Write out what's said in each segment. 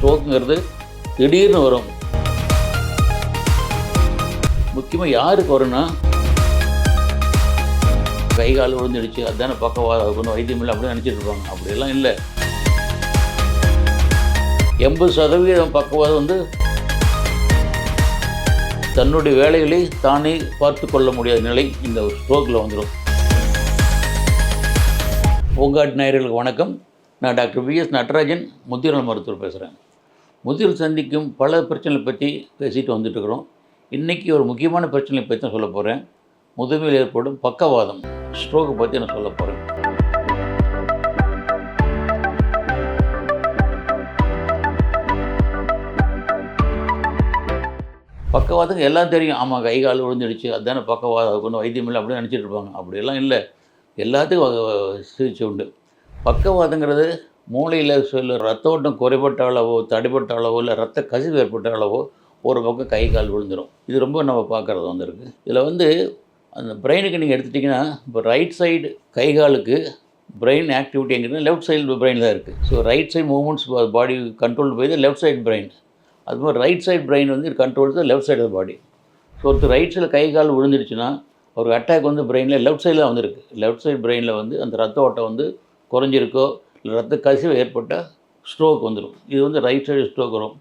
ஸ்ட்ரோக்குங்கிறது திடீர்னு வரும். முக்கியமாக யாருக்கு வரும்னா கை கால் விழுந்துடுச்சு அதுதானே பக்கவாதம் கொஞ்சம் வைத்தியம் இல்லை அப்படின்னு நினச்சிட்டு இருப்பாங்க. அப்படியெல்லாம் இல்லை. எண்பது சதவீதம் பக்கவாதம் வந்து தன்னுடைய வேலைகளை தானே பார்த்து கொள்ள முடியாத நிலை இந்த ஸ்ட்ரோக்கில் வந்துடும் பூங்காட்டு நாயர்களுக்கு வணக்கம். நான் டாக்டர் விஎஸ் நடராஜன் முத்திரல் மருத்துவர் பேசுகிறேன் முதியோர் சந்திக்கும் பல பிரச்சனைகளை பற்றி பேசிட்டு வந்துட்டு இருக்கிறோம் இன்றைக்கி ஒரு முக்கியமான பிரச்சனையை பற்றி தான் சொல்ல போகிறேன் முதுமையில் ஏற்படும் பக்கவாதம் ஸ்ட்ரோக்கை பற்றி நான் சொல்ல போகிறேன் பக்கவாதம் எல்லாம் தெரியும். ஆமாம் கை கால் விழுந்துடுச்சு அதுதானே பக்கவாதம் அதுக்கு ஒன்றும் வைத்தியம் இல்லை அப்படின்னு நினச்சிட்டு இருப்பாங்க. அப்படியெல்லாம் இல்லை. எல்லாத்துக்கும் சிகிச்சை உண்டு. பக்கவாதங்கிறது மூளையில் சொல்ல ரத்த ஓட்டம் குறைபட்ட அளவோ தடைப்பட்ட அளவோ இல்லை ரத்த கசிவு ஏற்பட்ட அளவோ ஒரு பக்கம் கை கால் விழுந்துடும் இது ரொம்ப நம்ம பார்க்குறது வந்திருக்கு. இதில் வந்து அந்த பிரெயினுக்கு நீங்கள் எடுத்துட்டிங்கன்னா இப்போ ரைட் சைடு கை காலுக்கு பிரெயின் ஆக்டிவிட்டிங்கிறது லெஃப்ட் சைடு பிரெயின் தான் இருக்குது so right side movements body control போய் லெஃப்ட் சைடு பிரெயின் அது மாதிரி ரைட் சைடு பிரெயின் வந்து கண்ட்ரோல் தான் லெஃப்ட் சைடு பாடி ஸோ ஒருத்தர் ரைட் சைடில் கை கால் விழுந்துருச்சுன்னா ஒரு அட்டாக் வந்து பிரெயினில் லெஃப்ட் சைடில் தான் வந்திருக்கு. லெஃப்ட் சைடு பிரெயினில் வந்து அந்த ரத்த ஓட்டம் வந்து குறைஞ்சிருக்கோ ரத்த கசிவு ஏற்பட்டால் ஸ்ட்ரோக் வந்துடும். இது வந்து ரைட் சைடு ஸ்ட்ரோக் வரும்.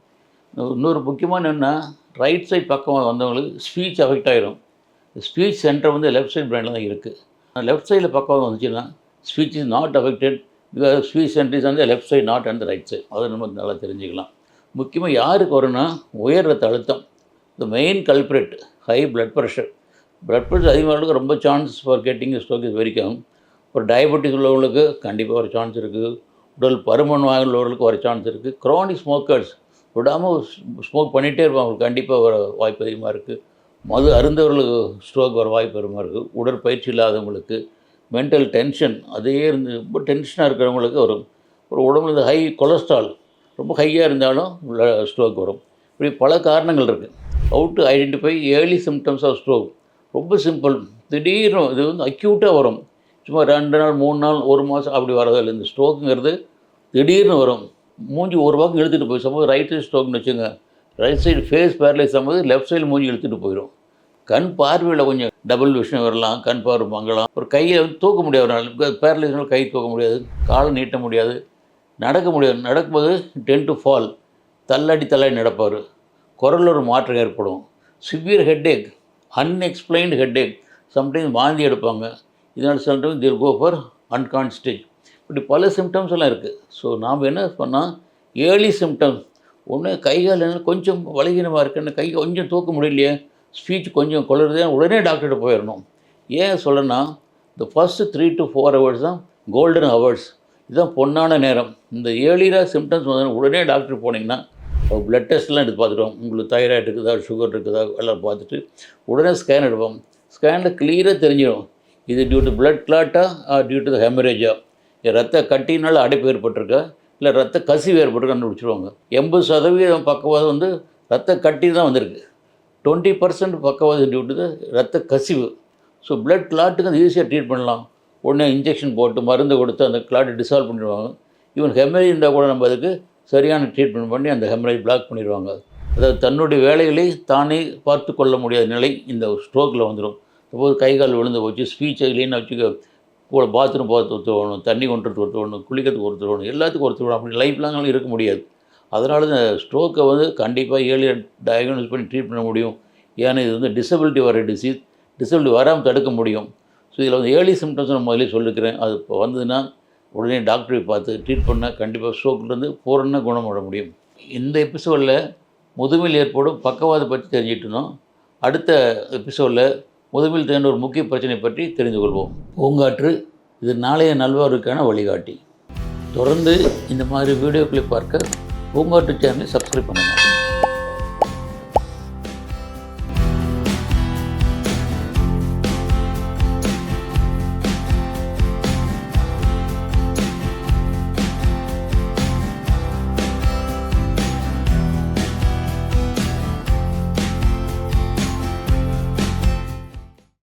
இன்னொரு முக்கியமான என்னென்னா ரைட் சைடு பக்கம் வந்தவங்களுக்கு ஸ்பீச் அஃபெக்ட் ஆகிரும் ஸ்பீச் சென்டர் வந்து லெஃப்ட் சைடு பிரெயினில் தான் இருக்குது லெஃப்ட் சைடில் பக்கம் வந்துச்சுன்னா speech is not affected because speech centre is வந்து left side not and right side அதை நம்ம நல்லா தெரிஞ்சுக்கலாம். முக்கியமாக யாருக்கு வரும்னா உயர் ரத்த அழுத்தம். The main culprit high blood pressure blood pressure அதிகமாக ரொம்ப chance for getting stroke is very come ஒரு டயபெட்டிஸ் உள்ளவங்களுக்கு கண்டிப்பாக ஒரு சான்ஸ் இருக்குது உடல் பருமன் வாங்கினவர்களுக்கு ஒரு சான்ஸ் இருக்குது க்ரானிக் ஸ்மோக்கர்ஸ் விடாமல் ஸ்மோக் பண்ணிகிட்டே இருப்பாங்க. அவங்களுக்கு கண்டிப்பாக வர வாய்ப்பு அதிகமாக இருக்குது மது அருந்தவர்களுக்கு ஸ்ட்ரோக் வர வாய்ப்பு அதிகமாக இருக்குது உடற்பயிற்சி இல்லாதவங்களுக்கு மென்டல் டென்ஷன் அதே இருந்து ரொம்ப டென்ஷனாக இருக்கிறவங்களுக்கு வரும். ஒரு உடம்புல இந்த ஹை கொலஸ்ட்ரால் ரொம்ப ஹையாக இருந்தாலும் ஸ்ட்ரோக் வரும். இப்படி பல காரணங்கள் இருக்குது how to identify early symptoms of stroke ரொம்ப சிம்பிள் திடீர்னு இது வந்து அக்யூட்டாக வரும். சும்மா ரெண்டு நாள் மூணு நாள் ஒரு மாதம் அப்படி வரதில்லை இந்த ஸ்ட்ரோக்குங்கிறது திடீர்னு வரும். மூஞ்சி ஒரு பக்கம் இழுத்துட்டு போய் சப்போஸ் ரைட் சைடு ஸ்ட்ரோக்னு வச்சுங்க ரைட் சைடு ஃபேஸ் பேரலைஸ் ஆகும்போது லெஃப்ட் சைடு மூஞ்சி இழுத்துட்டு போயிடும் கண் பார்வையில் கொஞ்சம் டபுள் விஷயம் வரலாம். கண் பார்வை மங்கலாம். ஒரு கையை வந்து தூக்க முடியாது. பேரலைஸ்னால கை தூக்க முடியாது. காலை நீட்ட முடியாது. நடக்க முடியாது. நடக்கும்போது டென் டு ஃபால் தள்ளாடி தள்ளாடி நடப்பார். குரலில் ஒரு மாற்றம் ஏற்படும். Severe headache unexplained headache sometimes வாந்தி எடுப்பாங்க. இதனால் சம்டைம்ஸ் தில் கோ ஃபார் அன்கான்ஸ்டேஜ் இப்படி பல சிம்டம்ஸ் எல்லாம் இருக்குது ஸோ நாம் என்ன பண்ணால் ஏர்லி சிம்டம்ஸ் ஒன்று கை கால் என்ன கொஞ்சம் பலகீனமாக இருக்குன்னு கை கொஞ்சம் தூக்க முடியலையே ஸ்பீச் கொஞ்சம் குளருதே உடனே டாக்டர்கிட்ட போயிடணும் ஏன் சொல்லணும்னா இந்த first three to four hours தான் கோல்டன் ஹவர்ஸ் இதுதான் பொன்னான நேரம். இந்த ஏர்லியாக சிம்டம்ஸ் வந்து உடனே டாக்டர் போனீங்கன்னா பிளட் டெஸ்ட்லாம் எடுத்து பார்த்துட்டோம் உங்களுக்கு தைராய்டு இருக்குதா சுகர் இருக்குதா எல்லாம் பார்த்துட்டு உடனே ஸ்கேன் எடுப்போம். ஸ்கேனில் கிளியராக தெரிஞ்சிடும். இது டியூ டு பிளட் கிளாட்டா டியூ டு ஹெமரேஜா ரத்த கட்டினால் அடைப்பு ஏற்பட்டிருக்கா? இல்லை ரத்த கசிவு ஏற்பட்டு கண்டுபிடிச்சிருவாங்க? எண்பது சதவீதம் பக்கவாதம் வந்து ரத்த கட்டி தான் வந்திருக்கு. டுவெண்ட்டி பர்சன்ட் பக்கவாதம் டியூ டு ரத்த கசிவு. ஸோ பிளட் கிளாட்டுக்கு அது ஈஸியாக ட்ரீட் பண்ணலாம். உடனே இன்ஜெக்ஷன் போட்டு மருந்து கொடுத்து அந்த கிளாட்டை டிசால்வ் பண்ணிடுவாங்க. ஈவன் ஹெமரேஜ் இருந்தால் கூட நம்ம அதுக்கு சரியான ட்ரீட்மெண்ட் பண்ணி அந்த ஹெமரேஜ் பிளாக் பண்ணிடுவாங்க. அதாவது தன்னுடைய வேலைகளை தானே பார்த்து கொள்ள முடியாத நிலை இந்த ஸ்ட்ரோக்கில் வந்துடும் ஒரு கை கால் விழுந்து போச்சு ஸ்பீச் இல்லைன்னு வச்சுக்க கூட பாத்ரூம் போகிறது ஒருத்தர் தண்ணி கொண்டுறது ஒருத்தரணும் குளிக்கிறதுக்கு ஒருத்தர் எல்லாத்துக்கும் ஒருத்தர் அப்படி லைஃப் லாங்லாம் இருக்க முடியாது. அதனால இந்த ஸ்ட்ரோக்கை வந்து கண்டிப்பாக ஏர்லியாக டயக்னோஸ் பண்ணி ட்ரீட் பண்ண முடியும். ஏன்னா இது வந்து டிசபிலிட்டி வர டிசீஸ் டிசபிலிட்டி வராமல் தடுக்க முடியும். ஸோ இதில் வந்து ஏர்லி சிம்டம்ஸ் நான் முதலே சொல்லிக்கிறேன். அது இப்போ வந்ததுன்னா உடனே டாக்டரை பார்த்து ட்ரீட் பண்ணால் கண்டிப்பாக ஸ்ட்ரோக்லேருந்து பூரண குணப்பட முடியும். இந்த எபிசோடில் முதுமையில் ஏற்படும் பக்கவாதம் பற்றி தெரிஞ்சிட்டு அடுத்த எபிசோடில் முதலில் தேர்ந்த ஒரு முக்கிய பிரச்சனை பற்றி தெரிந்து கொள்வோம். பூங்காற்று இது நாளைய நல்வாருக்கான வழிகாட்டி. தொடர்ந்து இந்த மாதிரி வீடியோக்களை பார்க்க பூங்காற்று சேனலை சப்ஸ்கிரைப் பண்ணுங்கள்